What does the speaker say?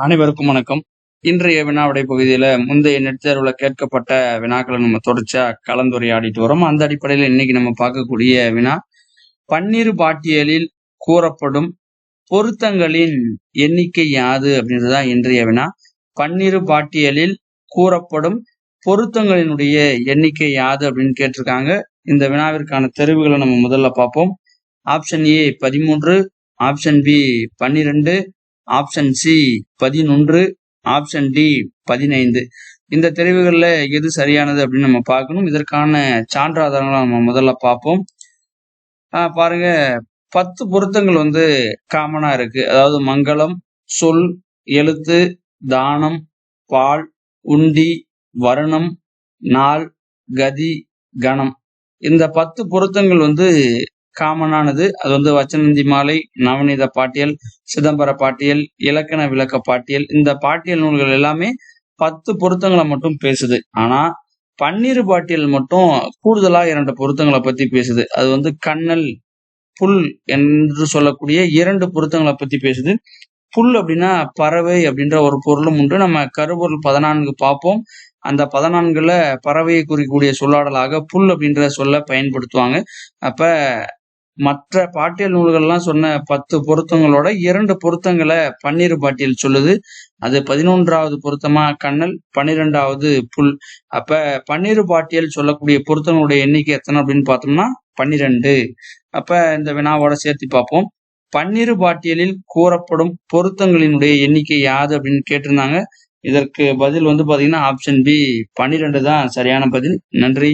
அனைவருக்கும் வணக்கம். இன்றைய வினாவிடை பகுதியில முந்தைய நெட் தேர்வுல கேட்கப்பட்ட வினாக்களை நம்ம தொடர்ச்சியா கலந்துரையாடிட்டு வரோம். அந்த அடிப்படையில் இன்னைக்கு நம்ம பார்க்கக்கூடிய வினா பன்னீர் பாட்டியலில் கூறப்படும் பொருத்தங்களின் எண்ணிக்கை யாது அப்படின்றதுதான் இன்றைய வினா. பன்னீர் பாட்டியலில் கூறப்படும் பொருத்தங்களினுடைய எண்ணிக்கை யாது அப்படின்னு கேட்டிருக்காங்க. இந்த வினாவிற்கான தெரிவுகளை நம்ம முதல்ல பார்ப்போம். ஆப்ஷன் ஏ பதிமூன்று ஆப்ஷன் பி பன்னிரெண்டு ஆப்ஷன் சி பதினொன்று ஆப்ஷன் டி பதினைந்து. இந்த தெரிவுகளில் எது சரியானது அப்படின்னு நம்ம பார்க்கணும். இதற்கான சான்றாதாரங்களை நம்ம முதல்ல பார்ப்போம். பாருங்க. பத்து பொருத்தங்கள் வந்து காமனாக இருக்கு. அதாவது மங்களம் சொல் எழுத்து தானம் பால் உண்டி வருணம் நாள் கதி கணம். இந்த பத்து பொருத்தங்கள் வந்து காமனானது. அது வந்து வச்சனந்தி மாலை நவநீத பாட்டியல் சிதம்பர பாட்டியல் இலக்கண விளக்க பாட்டியல். இந்த பாட்டியல் நூல்கள் எல்லாமே பத்து பொருத்தங்களை மட்டும் பேசுது. ஆனா பன்னீர் பாட்டியல் மட்டும் கூடுதலா இரண்டு பொருத்தங்களை பத்தி பேசுது. அது வந்து கண்ணல் புல் என்று சொல்லக்கூடிய இரண்டு பொருத்தங்களை பத்தி பேசுது. புல் அப்படின்னா பறவை அப்படின்ற ஒரு பொருளும் உண்டு. நம்ம கருப்பொருள் பதினான்கு பார்ப்போம். அந்த பதினான்குல பறவையை குறிக்கக்கூடிய சொல்லாடலாக புல் அப்படின்ற சொல்ல பயன்படுத்துவாங்க. அப்ப மற்ற பாட்டியல் நூல்கள்லாம் சொன்ன பத்து பொருத்தங்களோட இரண்டு பொருத்தங்களை பன்னீர் பாட்டியல் சொல்லுது. அது பதினொன்றாவது பொருத்தமா? கண்ணல் பன்னிரெண்டாவது புல். அப்ப பன்னீர் பாட்டியல் சொல்லக்கூடிய பொருத்தங்களுடைய எண்ணிக்கை எத்தனை அப்படின்னு பார்த்தோம்னா பன்னிரெண்டு. அப்ப இந்த வினாவோட சேர்த்து பார்ப்போம். பன்னீர் பாட்டியலில் கூறப்படும் பொருத்தங்களினுடைய எண்ணிக்கை யாது அப்படின்னு கேட்டிருந்தாங்க. இதற்கு பதில் வந்து பாத்தீங்கன்னா ஆப்ஷன் பி பன்னிரெண்டு தான் சரியான பதில். நன்றி.